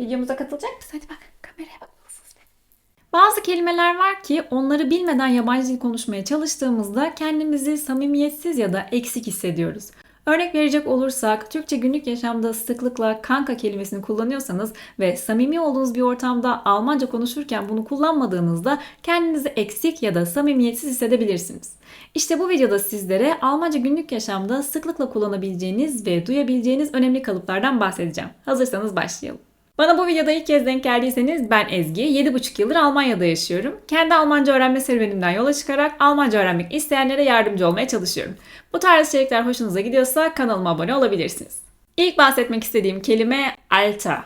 Videomuza katılacak mısın? Hadi bak kameraya bak. Bazı kelimeler var ki onları bilmeden yabancı dil konuşmaya çalıştığımızda kendimizi samimiyetsiz ya da eksik hissediyoruz. Örnek verecek olursak Türkçe günlük yaşamda sıklıkla kanka kelimesini kullanıyorsanız ve samimi olduğunuz bir ortamda Almanca konuşurken bunu kullanmadığınızda kendinizi eksik ya da samimiyetsiz hissedebilirsiniz. İşte bu videoda sizlere Almanca günlük yaşamda sıklıkla kullanabileceğiniz ve duyabileceğiniz önemli kalıplardan bahsedeceğim. Hazırsanız başlayalım. Bana bu videoda ilk kez denk geldiyseniz ben Ezgi. 7,5 yıldır Almanya'da yaşıyorum. Kendi Almanca öğrenme serüvenimden yola çıkarak Almanca öğrenmek isteyenlere yardımcı olmaya çalışıyorum. Bu tarz içerikler hoşunuza gidiyorsa kanalıma abone olabilirsiniz. İlk bahsetmek istediğim kelime Alter.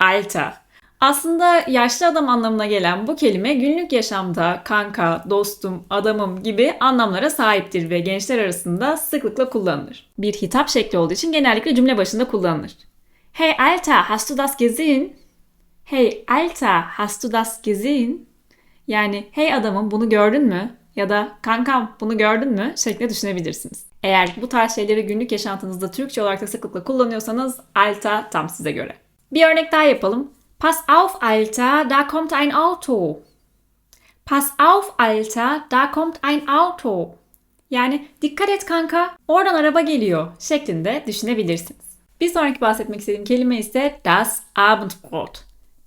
Alter. Aslında yaşlı adam anlamına gelen bu kelime günlük yaşamda kanka, dostum, adamım gibi anlamlara sahiptir ve gençler arasında sıklıkla kullanılır. Bir hitap şekli olduğu için genellikle cümle başında kullanılır. Hey Alter, hast du das gesehen? Hey Alter, hast du das gesehen? Yani hey adamım bunu gördün mü? Ya da kankam bunu gördün mü? şeklinde düşünebilirsiniz. Eğer bu tarz şeyleri günlük yaşantınızda Türkçe olarak da sıklıkla kullanıyorsanız Alter tam size göre. Bir örnek daha yapalım. Pass auf Alter, da kommt ein Auto. Pass auf Alter, da kommt ein Auto. Yani dikkat et kanka, oradan araba geliyor şeklinde düşünebilirsiniz. Bir sonraki bahsetmek istediğim kelime ise das Abendbrot.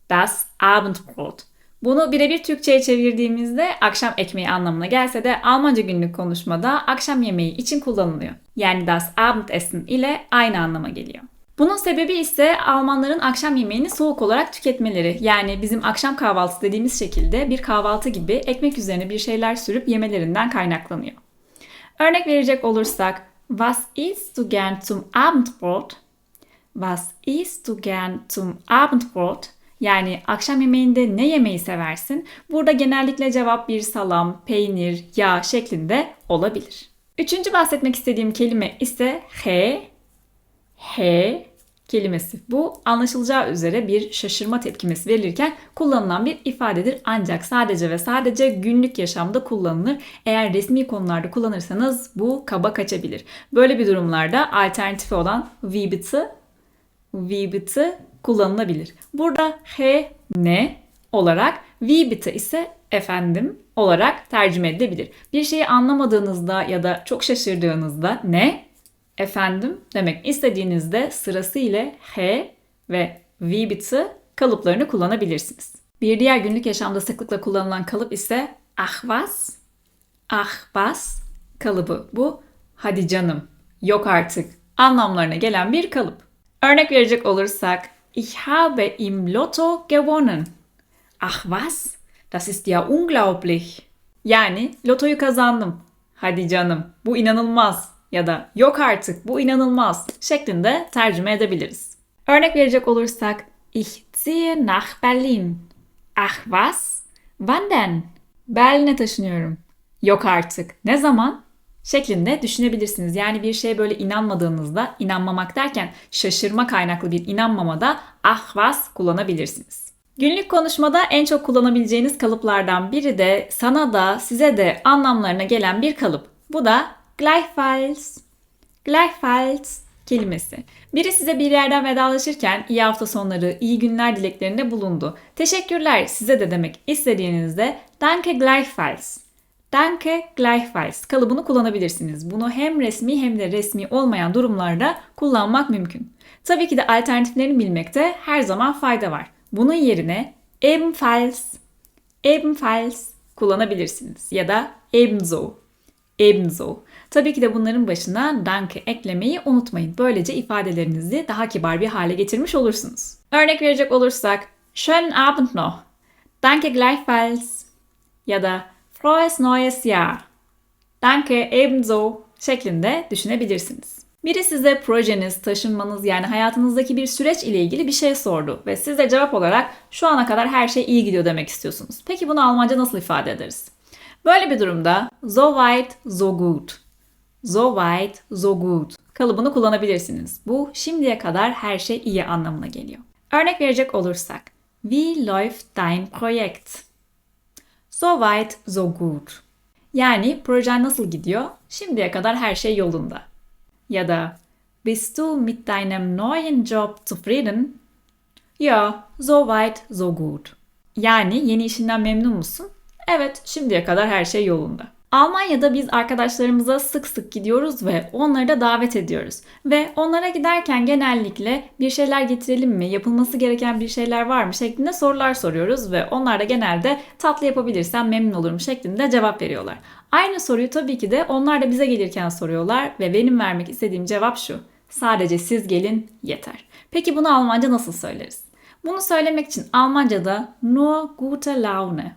Das Abendbrot. Bunu birebir Türkçe'ye çevirdiğimizde akşam ekmeği anlamına gelse de Almanca günlük konuşmada akşam yemeği için kullanılıyor. Yani das Abendessen ile aynı anlama geliyor. Bunun sebebi ise Almanların akşam yemeğini soğuk olarak tüketmeleri. Yani bizim akşam kahvaltısı dediğimiz şekilde bir kahvaltı gibi ekmek üzerine bir şeyler sürüp yemelerinden kaynaklanıyor. Örnek verecek olursak Was isst du gern zum Abendbrot? Was isst du gern zum Abendbrot? Yani akşam yemeğinde ne yemeği seversin? Burada genellikle cevap bir salam, peynir, yağ şeklinde olabilir. Üçüncü bahsetmek istediğim kelime ise he, he kelimesi. Bu anlaşılacağı üzere bir şaşırma tepkimesi verilirken kullanılan bir ifadedir ancak sadece ve sadece günlük yaşamda kullanılır. Eğer resmi konularda kullanırsanız bu kaba kaçabilir. Böyle bir durumlarda alternatifi olan wie bitte wie bitte kullanılabilir. Burada he ne olarak wie bitte ise efendim olarak tercüme edilebilir. Bir şeyi anlamadığınızda ya da çok şaşırdığınızda ne efendim demek istediğinizde sırası ile he ve wie bitte kalıplarını kullanabilirsiniz. Bir diğer günlük yaşamda sıklıkla kullanılan kalıp ise ach was kalıbı. Bu hadi canım, yok artık anlamlarına gelen bir kalıp. Örnek verecek olursak Ich habe im Lotto gewonnen. Ach was? Das ist ja unglaublich. Yani lotoyu kazandım. Hadi canım bu inanılmaz ya da yok artık bu inanılmaz şeklinde tercüme edebiliriz. Örnek verecek olursak Ich ziehe nach Berlin. Ach was? Wann denn? Berlin'e taşınıyorum. Yok artık. Ne zaman? Şeklinde düşünebilirsiniz. Yani bir şeye böyle inanmadığınızda, inanmamak derken şaşırma kaynaklı bir inanmamada ah was kullanabilirsiniz. Günlük konuşmada en çok kullanabileceğiniz kalıplardan biri de sana da size de anlamlarına gelen bir kalıp. Bu da gleichfalls. Gleichfalls kelimesi. Biri size bir yerden vedalaşırken iyi hafta sonları, iyi günler dileklerinde bulundu. Teşekkürler size de demek istediğinizde danke gleichfalls Danke gleichfalls kalıbını kullanabilirsiniz. Bunu hem resmi hem de resmi olmayan durumlarda kullanmak mümkün. Tabii ki de alternatiflerini bilmekte her zaman fayda var. Bunun yerine ebenfalls, ebenfalls kullanabilirsiniz ya da ebenso, ebenso. Tabii ki de bunların başına danke eklemeyi unutmayın. Böylece ifadelerinizi daha kibar bir hale getirmiş olursunuz. Örnek verecek olursak, schönen Abend noch, danke gleichfalls ya da Frohes neues Jahr. Danke ebenso şeklinde düşünebilirsiniz. Biri size projeniz, taşınmanız yani hayatınızdaki bir süreç ile ilgili bir şey sordu ve siz de cevap olarak şu ana kadar her şey iyi gidiyor demek istiyorsunuz. Peki bunu Almanca nasıl ifade ederiz? Böyle bir durumda so weit, so gut. So weit, so gut kalıbını kullanabilirsiniz. Bu şimdiye kadar her şey iyi anlamına geliyor. Örnek verecek olursak, Wie läuft dein Projekt? So weit, so gut. Yani projen nasıl gidiyor? Şimdiye kadar her şey yolunda. Ya da Bist du mit deinem neuen Job zufrieden? Ja, so weit, so gut. Yani yeni işinden memnun musun? Evet, şimdiye kadar her şey yolunda. Almanya'da biz arkadaşlarımıza sık sık gidiyoruz ve onları da davet ediyoruz. Ve onlara giderken genellikle bir şeyler getirelim mi, yapılması gereken bir şeyler var mı şeklinde sorular soruyoruz ve onlar da genelde tatlı yapabilirsem memnun olurum şeklinde cevap veriyorlar. Aynı soruyu tabii ki de onlar da bize gelirken soruyorlar ve benim vermek istediğim cevap şu. Sadece siz gelin yeter. Peki bunu Almanca nasıl söyleriz? Bunu söylemek için Almanca'da nur gute Laune,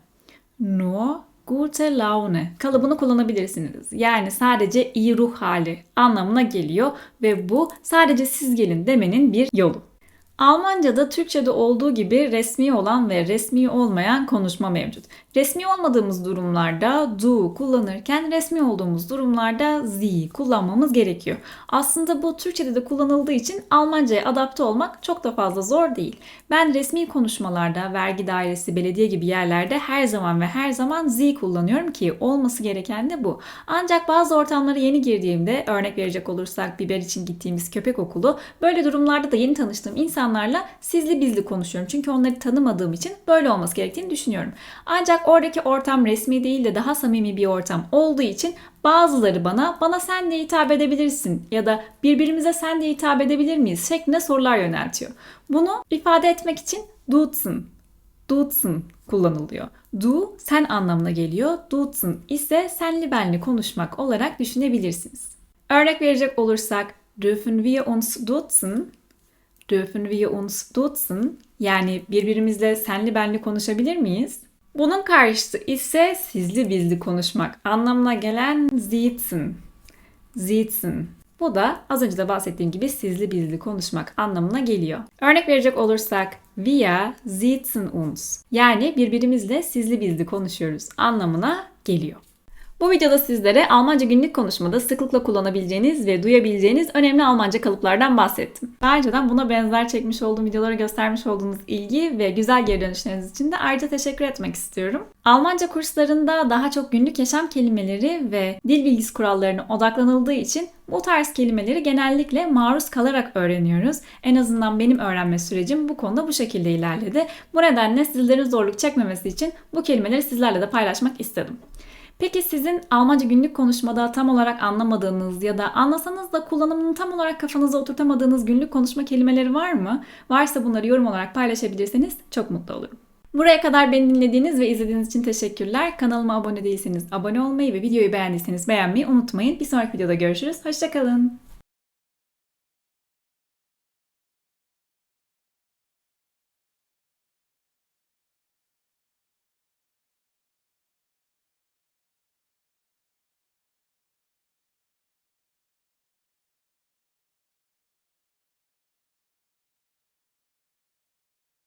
nur gute Laune kalıbını kullanabilirsiniz. Yani sadece iyi ruh hali anlamına geliyor ve bu sadece siz gelin demenin bir yolu. Almanca'da Türkçe'de olduğu gibi resmi olan ve resmi olmayan konuşma mevcut. Resmi olmadığımız durumlarda du kullanırken resmi olduğumuz durumlarda sie kullanmamız gerekiyor. Aslında bu Türkçe'de de kullanıldığı için Almanca'ya adapte olmak çok da fazla zor değil. Ben resmi konuşmalarda, vergi dairesi, belediye gibi yerlerde her zaman ve her zaman sie kullanıyorum ki olması gereken de bu. Ancak bazı ortamlara yeni girdiğimde, örnek verecek olursak biber için gittiğimiz köpek okulu, böyle durumlarda da yeni tanıştığım insanlarla sizli bizli konuşuyorum. Çünkü onları tanımadığım için böyle olması gerektiğini düşünüyorum. Ancak oradaki ortam resmi değil de daha samimi bir ortam olduğu için bazıları bana bana sen de hitap edebilirsin ya da birbirimize sen de hitap edebilir miyiz şeklinde sorular yöneltiyor. Bunu ifade etmek için duzen, duzen kullanılıyor. Du sen anlamına geliyor. Duzen ise senli benli konuşmak olarak düşünebilirsiniz. Örnek verecek olursak dürfen wir uns duzen dürfen wir uns duzen yani birbirimizle senli benli konuşabilir miyiz? Bunun karşıtı ise sizli bizli konuşmak anlamına gelen sitzen. Sitzen. Bu da az önce de bahsettiğim gibi sizli bizli konuşmak anlamına geliyor. Örnek verecek olursak wir sitzen uns. Yani birbirimizle sizli bizli konuşuyoruz anlamına geliyor. Bu videoda sizlere Almanca günlük konuşmada sıklıkla kullanabileceğiniz ve duyabileceğiniz önemli Almanca kalıplardan bahsettim. Daha önceden buna benzer çekmiş olduğum videolara göstermiş olduğunuz ilgi ve güzel geri dönüşleriniz için de ayrıca teşekkür etmek istiyorum. Almanca kurslarında daha çok günlük yaşam kelimeleri ve dil bilgisi kurallarına odaklanıldığı için bu tarz kelimeleri genellikle maruz kalarak öğreniyoruz. En azından benim öğrenme sürecim bu konuda bu şekilde ilerledi. Bu nedenle sizlerin zorluk çekmemesi için bu kelimeleri sizlerle de paylaşmak istedim. Peki sizin Almanca günlük konuşmada tam olarak anlamadığınız ya da anlasanız da kullanımını tam olarak kafanıza oturtamadığınız günlük konuşma kelimeleri var mı? Varsa bunları yorum olarak paylaşabilirseniz çok mutlu olurum. Buraya kadar beni dinlediğiniz ve izlediğiniz için teşekkürler. Kanalıma abone değilseniz abone olmayı ve videoyu beğendiyseniz beğenmeyi unutmayın. Bir sonraki videoda görüşürüz. Hoşçakalın.